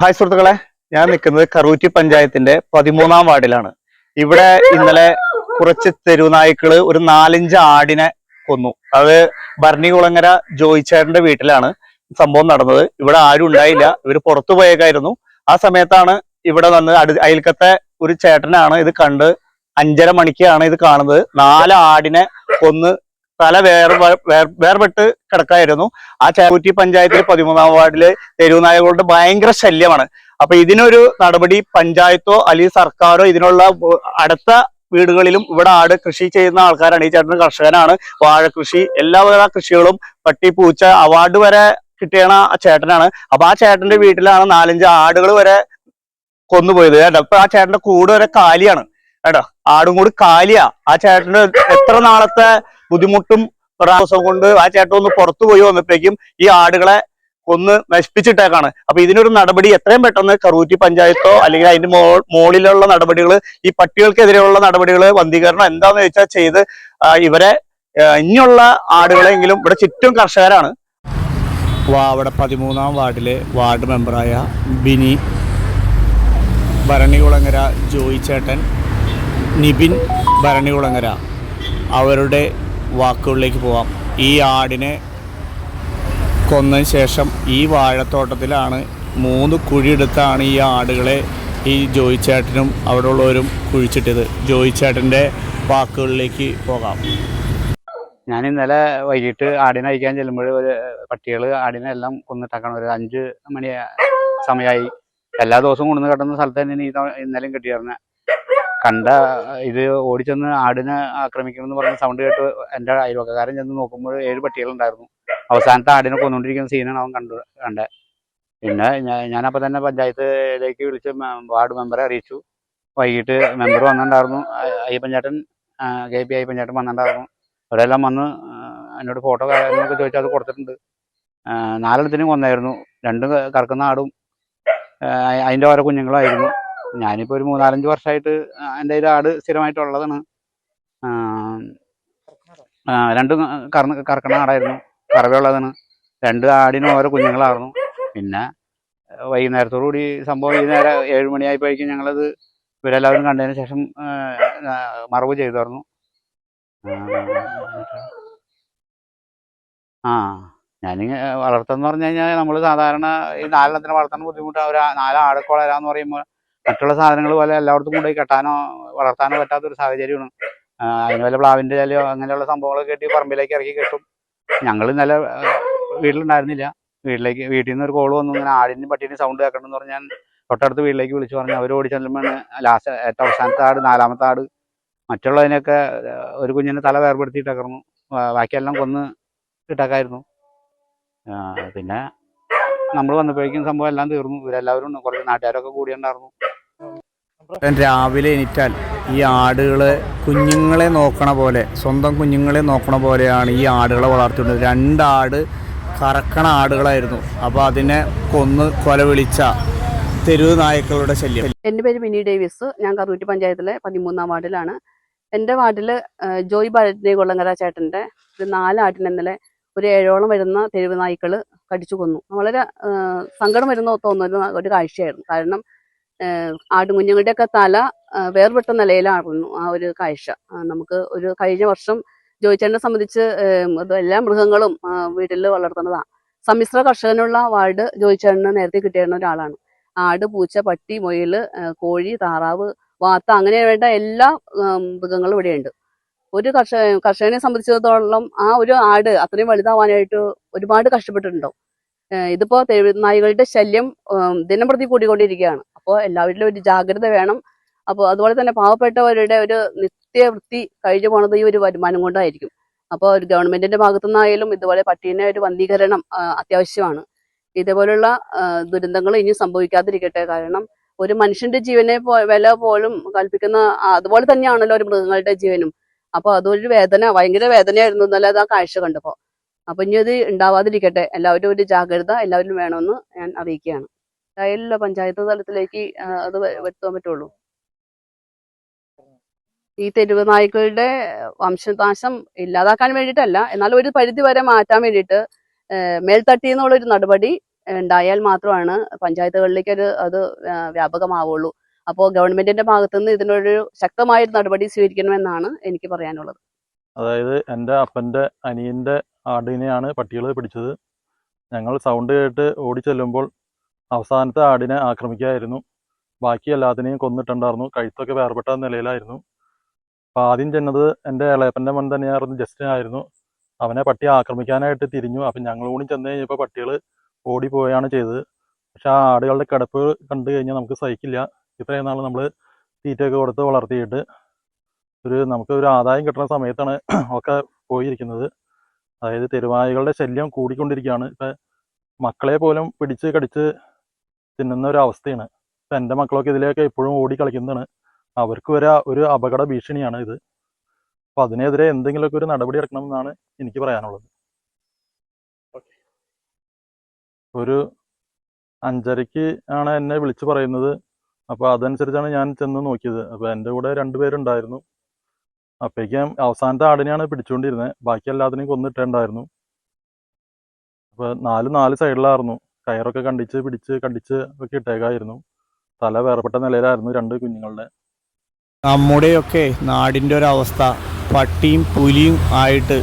Hi സുഹൃത്തുക്കളെ ഞാൻ നിൽക്കുന്നത് കറൂറ്റി പഞ്ചായത്തിന്റെ പതിമൂന്നാം വാർഡിലാണ്. ഇവിടെ ഇന്നലെ കുറച്ച് തെരുവുനായ്ക്കൾ ഒരു നാലഞ്ച് ആടിനെ കൊന്നു. അത് ഭരണികുളങ്ങര ജോയിച്ചേട്ടന്റെ വീട്ടിലാണ് സംഭവം നടന്നത്. ഇവിടെ ആരും ഉണ്ടായില്ല. ഇവർ പുറത്തു പോയേക്കായിരുന്നു. ആ സമയത്താണ് ഇവിടെ വന്ന് അടു അയൽക്കത്തെ ഒരു ചേട്ടനാണ് ഇത് കണ്ട് അഞ്ചര മണിക്കാണ് ഇത് കാണുന്നത്. നാല് ആടിനെ കൊന്ന് തല വേർ വേർ- വേർപെട്ട് കിടക്കായിരുന്നു. ആ ചേർക്കുറ്റി പഞ്ചായത്തിലെ പതിമൂന്നാം വാർഡിൽ തെരുവുനായകളുടെ ഭയങ്കര ശല്യമാണ്. അപ്പൊ ഇതിനൊരു നടപടി പഞ്ചായത്തോ അല്ലെങ്കിൽ സർക്കാരോ ഇതിനുള്ള അടുത്ത വീടുകളിലും ഇവിടെ ആട് കൃഷി ചെയ്യുന്ന ആൾക്കാരാണ്. ഈ ചേട്ടൻ കർഷകനാണ്. വാഴ കൃഷി എല്ലാവിധ കൃഷികളും പട്ടി പൂച്ച അവാർഡ് വരെ കിട്ടിയണ ആ ചേട്ടനാണ്. അപ്പൊ ആ ചേട്ടന്റെ വീട്ടിലാണ് നാലഞ്ച് ആടുകൾ വരെ കൊന്നുപോയത്. കേട്ടോ അപ്പൊ ആ ചേട്ടന്റെ കൂട് വരെ കാലിയാണ്. കേട്ടോ ആടും കൂടി കാലിയാ. ആ ചേട്ടന്റെ എത്ര നാളത്തെ ബുദ്ധിമുട്ടും പ്രയാസം കൊണ്ട് ആ ചേട്ടൻ ഒന്ന് പുറത്തു പോയി വന്നപ്പോഴേക്കും ഈ ആടുകളെ കൊന്ന് നശിപ്പിച്ചിട്ടേക്കാണ്. അപ്പൊ ഇതിനൊരു നടപടി എത്രയും പെട്ടെന്ന് കറൂറ്റി പഞ്ചായത്തോ അല്ലെങ്കിൽ അതിന്റെ മോ മുകളിലുള്ള നടപടികൾ ഈ പട്ടികൾക്കെതിരെയുള്ള നടപടികൾ വന്ധീകരണം എന്താന്ന് വെച്ചാൽ ചെയ്ത് ഇവരെ ഇനിയുള്ള ആടുകളെങ്കിലും ഇവിടെ ചുറ്റും കർഷകരാണ്. അവിടെ പതിമൂന്നാം വാർഡിലെ വാർഡ് മെമ്പറായ ബിനി ഭരണികുളങ്ങര ജോയി ചേട്ടൻ നിബിൻ ഭരണികുളങ്ങര അവരുടെ വാക്കുകളിലേക്ക് പോവാം. ഈ ആടിനെ കൊന്നതിന് ശേഷം ഈ വാഴത്തോട്ടത്തിലാണ് മൂന്ന് കുഴിയെടുത്താണ് ഈ ആടുകളെ ഈ ജോയിച്ചേട്ടനും അവിടെ ഉള്ളവരും കുഴിച്ചിട്ടത്. ജോയിച്ചേട്ടന്റെ വാക്കുകളിലേക്ക് പോകാം. ഞാൻ ഇന്നലെ വൈകിട്ട് ആടിനെ അയക്കാൻ ചെല്ലുമ്പോൾ ഒരു പട്ടികൾ ആടിനെ എല്ലാം കൊന്നിട്ടാക്കണം. ഒരു അഞ്ച് മണി സമയമായി എല്ലാ ദിവസവും കൊണ്ടുവന്ന് കിട്ടുന്ന സ്ഥലത്ത് തന്നെ ഇന്നലെയും കിട്ടിയായിരുന്നെ കണ്ട ഇത് ഓടിച്ചെന്ന് ആടിനെ ആക്രമിക്കണമെന്ന് പറഞ്ഞ സൗണ്ട് കേട്ട് എന്റെ അയൽവക്കക്കാരൻ ചെന്ന് നോക്കുമ്പോൾ ഏഴ് പട്ടികളുണ്ടായിരുന്നു. അവസാനത്തെ ആടിനെ കൊന്നുകൊണ്ടിരിക്കുന്ന സീനാണ് അവൻ കണ്ടു കണ്ടത് പിന്നെ ഞാനപ്പോൾ തന്നെ പഞ്ചായത്തിലേക്ക് വിളിച്ച് വാർഡ് മെമ്പറെ അറിയിച്ചു. വൈകിട്ട് മെമ്പർ വന്നിട്ടുണ്ടായിരുന്നു. അയ്യപ്പഞ്ചാട്ടൻ കെ പി അയ്യപ്പഞ്ചാട്ടൻ ചേട്ടൻ വന്നിട്ടുണ്ടായിരുന്നു. അവരെല്ലാം വന്ന് എന്നോട് ഫോട്ടോ കാര്യങ്ങളൊക്കെ ചോദിച്ചാൽ അത് കൊടുത്തിട്ടുണ്ട്. നാലെണ്ണത്തിനും കൊന്നായിരുന്നു. രണ്ടും കറക്കുന്ന ആടും അതിന്റെ ഓരോ കുഞ്ഞുങ്ങളായിരുന്നു ഞാനിപ്പോൾ ഒരു മൂന്നാലഞ്ച് വർഷമായിട്ട് എന്റെ കയ്യിൽ ആട് സ്ഥിരമായിട്ട് ഉള്ളതാണ് ആ, രണ്ട് കറന്ന് കറക്കണ ആടായിരുന്നു. കറവയുള്ളതാണ്. രണ്ട് ആടിനും ഓരോ കുഞ്ഞുങ്ങളായിരുന്നു. പിന്നെ വൈകുന്നേരത്തോടു കൂടി സംഭവം ഈ നേരം ഏഴ് മണിയായപ്പോഴേക്കും ഞങ്ങളത് ഇവരെല്ലാവരും കണ്ടതിന് ശേഷം മറവ് ചെയ്തായിരുന്നു ആ ഞാൻ വളർത്തുന്ന പറഞ്ഞു കഴിഞ്ഞാൽ നമ്മൾ സാധാരണ ഈ നാലെണ്ണത്തിനെ വളർത്താൻ ബുദ്ധിമുട്ടാണ് ഒരു നാല് ആടൊക്കെ വളരാന്ന് പറയുമ്പോൾ മറ്റുള്ള സാധനങ്ങൾ പോലെ എല്ലായിടത്തും കൊണ്ടുപോയി കെട്ടാനോ വളർത്താനോ പറ്റാത്തൊരു സാഹചര്യമാണ്. ആ, അതിന് വല്ല പ്ലാവിന്റെ ഇലയോ അങ്ങനെയുള്ള സംഭവങ്ങളൊക്കെ കെട്ടി പറമ്പിലേക്ക് ഇറക്കി കെട്ടും. ഞങ്ങൾ നല്ല വീട്ടിലുണ്ടായിരുന്നില്ല. വീട്ടിലേക്ക് വീട്ടിൽ നിന്ന് ഒരു കോൾ വന്നു. ഇങ്ങനെ ആടിനും പട്ടീനും സൗണ്ട് കേൾക്കണമെന്ന് പറഞ്ഞാൽ തൊട്ടടുത്ത് വീട്ടിലേക്ക് വിളിച്ചു. പറഞ്ഞു അവർ ഓടി ചെല്ലുമ്പോൾ ലാസ്റ്റ് ഏറ്റവും അവസാനത്തെ ആട് നാലാമത്തെ ആട്. മറ്റുള്ളതിനൊക്കെ ഒരു കുഞ്ഞിനെ തല വേർപെടുത്തിയിട്ടേക്കുന്നു ബാക്കിയെല്ലാം കൊന്ന് ഇട്ടേക്കായിരുന്നു. പിന്നെ നമ്മൾ വന്നപ്പോഴേക്കും സംഭവം എല്ലാം തീർന്നു. ഇവരെല്ലാവരും. കുറച്ച് നാട്ടുകാരൊക്കെ കൂടിയുണ്ടായിരുന്നു. രാവിലെ എണീറ്റാൽ ഈ ആടുകളെ കുഞ്ഞുങ്ങളെ നോക്കണ പോലെ സ്വന്തം കുഞ്ഞുങ്ങളെ നോക്കണ പോലെയാണ് ഈ ആടുകളെ വളർത്തിയിട്ടുള്ളത് രണ്ടാട് കറക്കണ ആടുകളായിരുന്നു. അപ്പോൾ അതിനെ കൊന്ന് കൊല വിളിച്ച തെരുവ് നായ്ക്കളുടെ ശല്യം. എന്റെ പേര് മിനി ഡേവിസ്. ഞാൻ കറൂറ്റി പഞ്ചായത്തിലെ പതിമൂന്നാം വാർഡിലാണ്. എന്റെ വാർഡിൽ ജോയ് ഭരതി കൊള്ളങ്കര ചേട്ടന്റെ ഒരു നാലാട്ടിന് ഇന്നലെ ഒരു ഏഴോളം വരുന്ന തെരുവ് നായ്ക്കൾ കടിച്ചു കൊന്നു. വളരെ സങ്കടം വരുന്ന തോന്നുന്ന ഒരു കാഴ്ചയായിരുന്നു. കാരണം ആടുകുഞ്ഞുങ്ങളുടെയൊക്കെ തല വേർപെട്ട നിലയിലായിരുന്നു ആ ഒരു കാഴ്ച. നമുക്ക് ഒരു കഴിഞ്ഞ വർഷം ജോയിച്ചേട്ടനെ സംബന്ധിച്ച് എല്ലാ മൃഗങ്ങളും വീട്ടിൽ വളർത്തുന്നതാണ് സമ്മിശ്ര കർഷകനുള്ള വാർഡ് ജോയിച്ചേട്ടന് നേരത്തെ കിട്ടിയിരുന്ന ഒരാളാണ്. ആട് പൂച്ച പട്ടി മൊയിൽ കോഴി താറാവ് വാത്ത അങ്ങനെ വേണ്ട എല്ലാ മൃഗങ്ങളും ഇവിടെയുണ്ട്. ഒരു കർഷക കർഷകനെ സംബന്ധിച്ചിടത്തോളം ആ ഒരു ആട് അത്രയും വലുതാവാനായിട്ട് ഒരുപാട് കഷ്ടപ്പെട്ടിട്ടുണ്ടാവും. ഇതിപ്പോ തെരുവുനായ്കളുടെ ശല്യം ദിനംപ്രതി കൂടിക്കൊണ്ടിരിക്കുകയാണ്. അപ്പോൾ എല്ലാവരിലും ഒരു ജാഗ്രത വേണം. അപ്പോൾ അതുപോലെ തന്നെ പാവപ്പെട്ടവരുടെ ഒരു നിത്യവൃത്തി കഴിഞ്ഞു പോണത് ഈ ഒരു വരുമാനം കൊണ്ടായിരിക്കും. അപ്പോൾ ഒരു ഗവൺമെന്റിന്റെ ഭാഗത്തുനിന്നായാലും ഇതുപോലെ പട്ടീനെ ഒരു വന്ധീകരണം അത്യാവശ്യമാണ്. ഇതേപോലുള്ള ദുരന്തങ്ങൾ ഇനി സംഭവിക്കാതിരിക്കട്ടെ. കാരണം ഒരു മനുഷ്യന്റെ ജീവനെ വില പോലും കൽപ്പിക്കുന്ന അതുപോലെ തന്നെയാണല്ലോ ഒരു മൃഗങ്ങളുടെ ജീവനും. അപ്പോൾ അതൊരു വേദന ഭയങ്കര വേദനയായിരുന്നു എന്നല്ല അത് ആ കാഴ്ച കണ്ടപ്പോൾ അപ്പൊ ഇനി അത് ഉണ്ടാവാതിരിക്കട്ടെ. എല്ലാവരും ഒരു ജാഗ്രത എല്ലാവരും വേണമെന്ന് ഞാൻ അറിയിക്കുകയാണ്. എന്തായാലും പഞ്ചായത്ത് തലത്തിലേക്ക് അത് വരുത്താൻ പറ്റുള്ളൂ. ഈ തെരുവ് നായ്ക്കളുടെ വംശനാശം ഇല്ലാതാക്കാൻ വേണ്ടിയിട്ടല്ല. എന്നാൽ ഒരു പരിധി വരെ മാറ്റാൻ വേണ്ടിയിട്ട് മേൽത്തട്ടി എന്നുള്ള ഒരു നടപടി ഉണ്ടായാൽ മാത്രമാണ് പഞ്ചായത്തുകളിലേക്ക് ഒരു അത് വ്യാപകമാവുള്ളൂ. അപ്പോൾ ഗവൺമെന്റിന്റെ ഭാഗത്തുനിന്ന് ഇതിനൊരു ശക്തമായ നടപടി സ്വീകരിക്കണമെന്നാണ് എനിക്ക് പറയാനുള്ളത്. അതായത് എന്റെ അപ്പന്റെ അനിയന്റെ ആടിനെയാണ് പട്ടികൾ പിടിച്ചത്. ഞങ്ങൾ സൗണ്ട് കേട്ട് ഓടി ചെല്ലുമ്പോൾ അവസാനത്തെ ആടിനെ ആക്രമിക്കുകയായിരുന്നു ബാക്കി എല്ലാത്തിനെയും കൊന്നിട്ടുണ്ടായിരുന്നു. കഴുത്തൊക്കെ വേർപെട്ട നിലയിലായിരുന്നു. അപ്പം ആദ്യം ചെന്നത് എന്റെ ഇളയപ്പന്റെ മോൻ തന്നെയായിരുന്നു. ജസ്റ്റിൻ ആയിരുന്നു. അവനെ പട്ടി ആക്രമിക്കാനായിട്ട് തിരിഞ്ഞു. അപ്പം ഞങ്ങൾ കൂടി ചെന്ന് കഴിഞ്ഞപ്പോൾ പട്ടികൾ ഓടിപ്പോവുകയാണ് ചെയ്തത്. പക്ഷെ ആ ആടുകളുടെ കിടപ്പ് കണ്ടു കഴിഞ്ഞാൽ നമുക്ക് സഹിക്കില്ല. ഇത്രയും നാൾ നമ്മൾ തീറ്റയൊക്കെ കൊടുത്ത് വളർത്തിയിട്ട് ഒരു നമുക്ക് ഒരു ആദായം കിട്ടുന്ന സമയത്താണ് ഒക്കെ പോയിരിക്കുന്നത്. അതായത് തെരുവായികളുടെ ശല്യം കൂടിക്കൊണ്ടിരിക്കുകയാണ്. ഇപ്പം മക്കളെ പോലും പിടിച്ച് കടിച്ച് തിന്നുന്ന ഒരു അവസ്ഥയാണ് ഇപ്പം എന്റെ മക്കളൊക്കെ ഇതിലേക്ക് എപ്പോഴും ഓടി കളിക്കുന്നതാണ്. അവർക്ക് വരെ ഒരു അപകട ഭീഷണിയാണ് ഇത്. അപ്പം അതിനെതിരെ എന്തെങ്കിലുമൊക്കെ ഒരു നടപടി എടുക്കണമെന്നാണ് എനിക്ക് പറയാനുള്ളത്. ഒരു അഞ്ചരയ്ക്ക് ആണ് എന്നെ വിളിച്ചു പറയുന്നത്. അപ്പോൾ അതനുസരിച്ചാണ് ഞാൻ ചെന്ന് നോക്കിയത്. അപ്പോൾ എന്റെ കൂടെ രണ്ടുപേരുണ്ടായിരുന്നു അപ്പോഴേക്കും അവസാനത്തെ ആടിനെയാണ് പിടിച്ചുകൊണ്ടിരുന്നത്. ബാക്കി എല്ലാത്തിനെയും കൊന്നിട്ടുണ്ടായിരുന്നു അപ്പോൾ നാല് നാല് സൈഡിലായിരുന്നു. കയറൊക്കെ കണ്ടിച്ച് പിടിച്ച് കണ്ടിച്ച് ഒക്കെ ഇട്ടേക്കായിരുന്നു. തല വേർപെട്ട നിലയിലായിരുന്നു രണ്ട് കുഞ്ഞുങ്ങളുടെ. നമ്മുടെയൊക്കെ നാടിന്റെ ഒരവസ്ഥ പട്ടിയും പുലിയും ആയിട്ട്